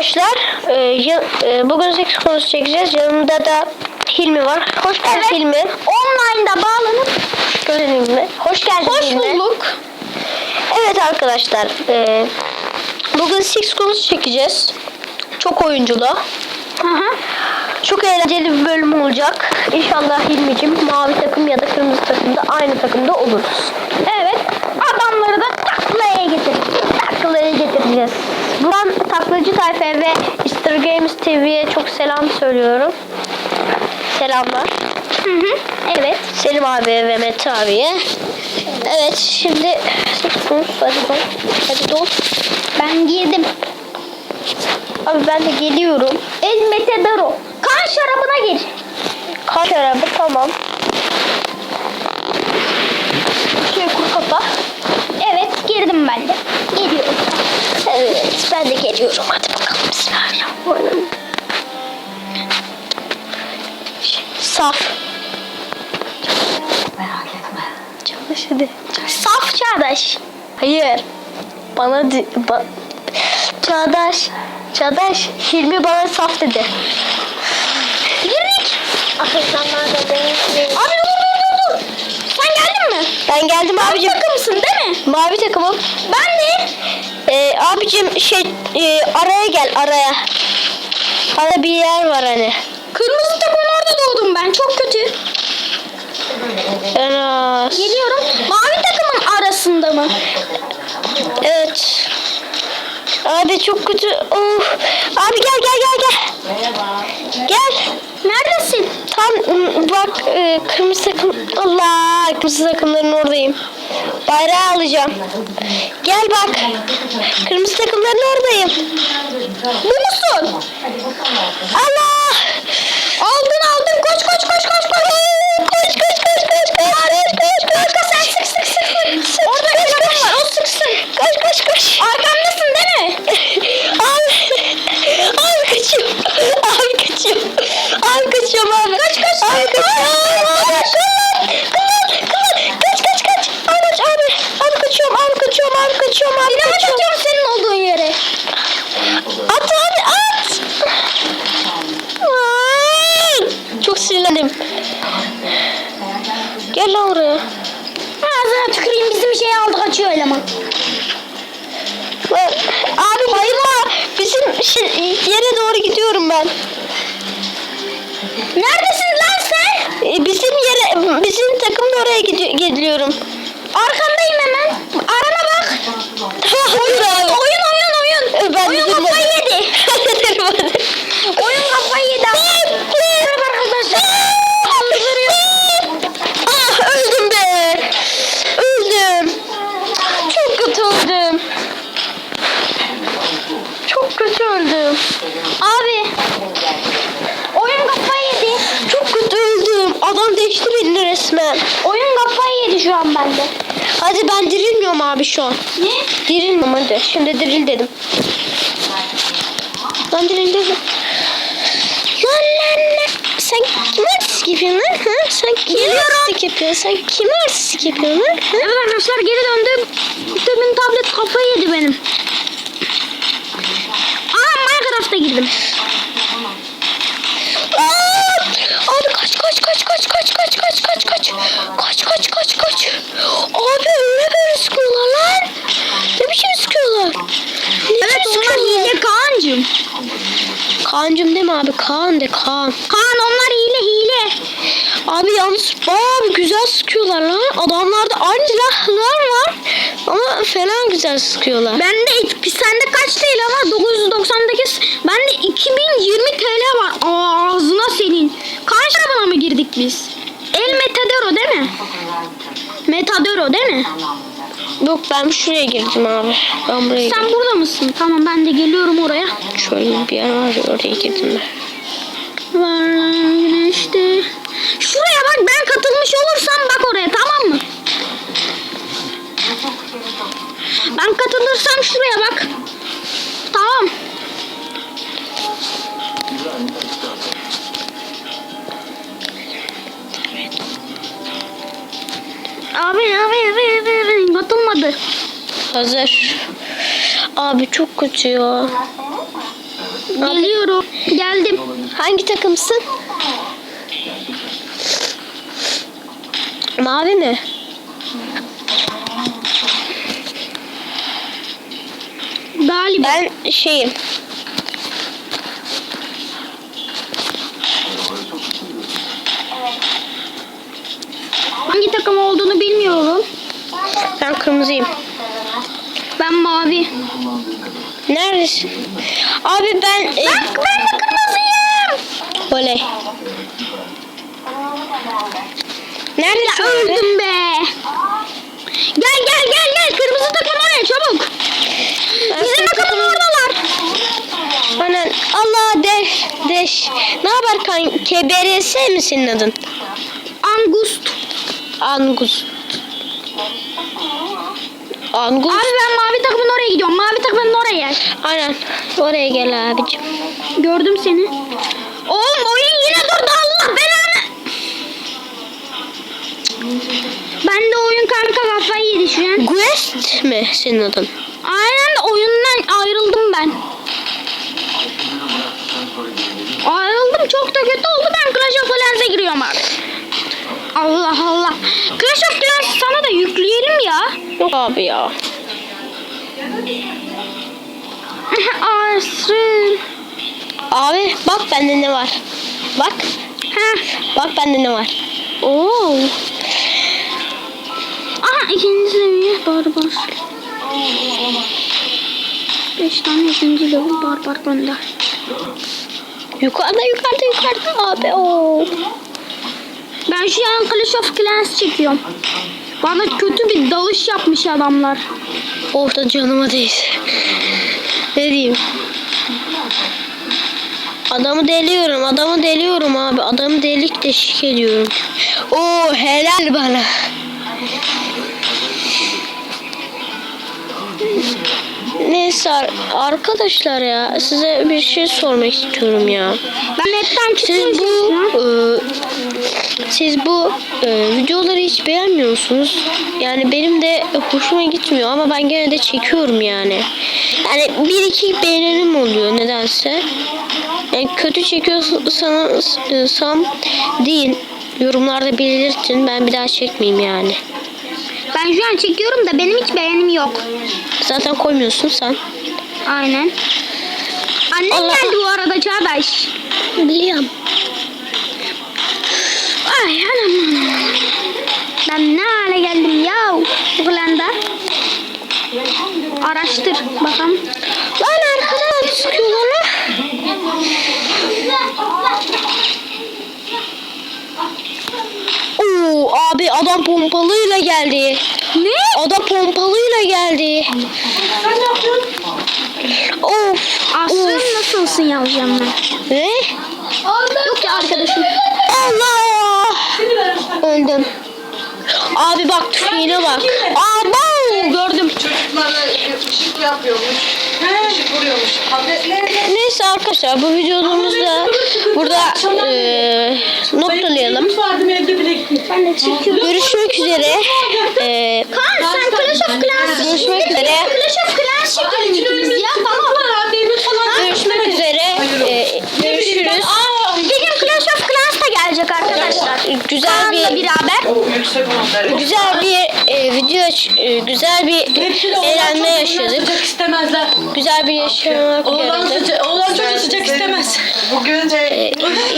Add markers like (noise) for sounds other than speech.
arkadaşlar. Ee, ya- e, bugün seks konusu çekeceğiz. Yanımda da Hilmi var. Hoş geldin Evet. Hilmi. Online'da bağlanıp Gördün Hilmi. Hoş geldin hoş Hilmi. bulduk. Evet arkadaşlar. e, bugün seks konusu çekeceğiz. Çok oyunculu. Hı hı. Çok eğlenceli bir bölüm olacak. İnşallah Hilmi'cim mavi takım ya da kırmızı takımda aynı takımda oluruz. Evet. Adamları da taklaya getirdik. Taklaları getireceğiz. Taklacı tayfa ve Easter Games TV'ye çok selam söylüyorum. Selamlar. Hı hı. Evet. Selim abi ve Mete abiye. Evet şimdi. Hadi dol. Hadi dol. Ben girdim. Abi ben de geliyorum. El Metedaro. Kan şarabına gir. Kaç araba tamam. Şöyle kur kafa. Evet girdim ben de. Geliyorum. Evet ben de geliyorum. Hadi bakalım. Bismillahirrahmanirrahim. Saf. Merak etme. Çalış hadi. Saf çağdaş. Hayır. Bana di- ba- Çağdaş. Çağdaş. Hilmi bana saf dedi. Girdik. Akılsanlar da benim. Abi dur dur dur dur. Sen geldin mi? Ben geldim abicim. Takımsın değil mi? Mavi takımım. Ben de. Abicim şey e, araya gel araya. Arada bir yer var hani. Kırmızı takımlarda doğdum ben. Çok kötü. Enas. Geliyorum. Mavi takımın arasında mı? Evet. Abi çok kötü. Of. Abi gel gel gel gel. Merhaba. Gel. Neredesin? Tam ım, bak e, kırmızı takım. Allah Mısır takımların oradayım. Bayrağı alacağım. Gel bak. Kırmızı takımların oradayım. Bu musun? Allah! Aldın aldın. Koş koş koş koş koş. Koş koş koş koş koş. Koş koş koş. koş. Sen sık sık sık. sık. Orada koş, bir koş. var. O sıksın. Koş koş koş. Arkamdasın değil mi? al. Al kaçıyorum. Al kaçıyorum. Al kaçıyorum abi. Kaç kaç. Al kaçıyorum. Al kaçıyorum. Kaçıyorum. Abi kaçıyorum. atıyorum senin olduğun yere. At abi at. Ay, Çok sinirlendim. Gel lan oraya. Ağzına tüküreyim bizim şeyi aldı kaçıyor eleman. Abi bayılma. Bizim şey, yere doğru gidiyorum ben. Neredesin lan sen? E, Bizim yere, bizim takımda oraya gidiyor, gidiyorum. Arkandayım Abi. Oyun kafayı yedi. Çok kötü öldüm. Adam değişti beni resmen. Oyun kafayı yedi şu an bende. Hadi ben dirilmiyorum abi şu an. Ne? Dirilmiyorum hadi. Şimdi diril dedim. Ben diril dedim. Lan lan lan. Sen kime artistik yapıyorsun lan? Ha? Sen kime artistik yapıyorsun? Sen kime artistik yapıyorsun lan? Ha? Evet arkadaşlar geri döndüm. Demin tablet kafayı yedi benim. Minecraft'a girdim. Abi kaç kaç kaç kaç kaç kaç kaç kaç kaç kaç kaç kaç kaç Abi öyle böyle sıkıyorlar lan. Ne biçim sıkıyorlar? Ne Evet biçim onlar sıkıyorlar? hile Kaan'cım. Kaan'cım değil mi abi? Kaan de Kaan. Kaan onlar hile hile. Abi yalnız bayağı güzel sıkıyorlar lan. Adamlarda aynı silahlar var. Ama falan güzel sıkıyorlar. Bende sende kaç TL var? 998. Bende 2020 TL var. Ağzına senin. Kaç arabana mı girdik biz? El Metadero değil mi? Metadero değil mi? Yok ben şuraya girdim abi. Ben buraya Sen girdim. burada mısın? Tamam ben de geliyorum oraya. Şöyle bir yer var ya oraya girdim ben. Var güneşte. Şuraya bak ben katılmış olursam bak oraya tamam mı? Ben katılırsam şuraya bak. Tamam. Abi abi abi abi, katılmadı. Hazır. Abi çok kötü ya. Geliyorum. Geldim. Hangi takımsın? Mavi mi? Galiba. Ben şeyim. Hangi takım olduğunu bilmiyorum. Ben kırmızıyım. Ben mavi. Neredesin? Abi ben... e, Ben, de kırmızıyım. Oley. Neredesin? Öldüm be. Gel gel gel gel. Kırmızı takım oraya çabuk. Bizim takımın- oradalar. Anan Allah deş deş. Ne haber kanki? BRS mi senin adın? Angust. Angus. Angus. Abi ben mavi takımın oraya gidiyorum. Mavi takımın oraya. Aynen. Oraya gel abicim. Gördüm seni. Oğlum oyun yine durdu Allah belanı. Ben de oyun kanka kafayı yedi şu an. Quest mi senin adın? Aynen de oyundan ayrıldım ben. Ayrıldım çok da kötü oldu. Ben Clash of Clans'e giriyorum abi. Allah Allah. Clash of Clans sana da yükleyelim ya. Yok abi ya. (laughs) Asrın. Abi bak bende ne var. Bak. Heh. Bak bende ne var. Oo. Aha ikinci seviye barbar. Beş tane ikinci level barbar gönder. Yukarıda yukarıda yukarıda abi. Oo. Ben şu an Clash of Clans çekiyorum. Bana kötü bir dalış yapmış adamlar. Orada canıma değsin. ne diyeyim? Adamı deliyorum, adamı deliyorum abi. Adamı delik deşik ediyorum. Oo helal bana. Neyse ar- arkadaşlar ya size bir şey sormak istiyorum ya. Ben hepten Siz bu e, siz bu e, videoları hiç beğenmiyor musunuz? Yani benim de hoşuma gitmiyor ama ben gene de çekiyorum yani. Yani bir iki beğenenim oluyor nedense. Yani kötü çekiyorsanız e, sam değil. Yorumlarda belirtin. Ben bir daha çekmeyeyim yani. Ben şu an çekiyorum da benim hiç beğenim yok. Zaten koymuyorsun sen. Aynen. Annem Allah. geldi bu arada Çağdaş. Biliyorum. Ay anam. Ben ne hale geldim ya bu. Araştır bakalım. Lan arkadan sıkıyorlar lan. Oo abi adam pompalıyla geldi. Ne? Adam pompalıyla geldi. Of. Asrın of. nasılsın yazacağım ben. Ne? Yok ya arkadaşım. Allah. Öldüm. Abi bak tüfeğine bak. Aba gördüm. Çocuklara ışık yapıyormuş. Işık vuruyormuş. Tabletlerle Neyse arkadaşlar bu videomuzda burada eee noktalayalım. vardım evde bile gittim. Ben de çekiyorum. Görüşmek üzere. Eee Kaan sen Clash of Clans. Görüşmek üzere. Clash of Clans çekelim ikimiz ya tamam. görüşmek üzere. Eee, görüşürüz. Bir gün Clash of Clans da gelecek arkadaşlar. Güzel Kaan'la bir beraber. O yüksek olanları. güzel bir e, video e, güzel bir oğlan eğlenme yaşadık. Sıcak istemezler. Güzel bir yaşamak Oğlan, yaradı. sıca oğlan çocuğu sıcak istemez. Bugün E, (laughs) de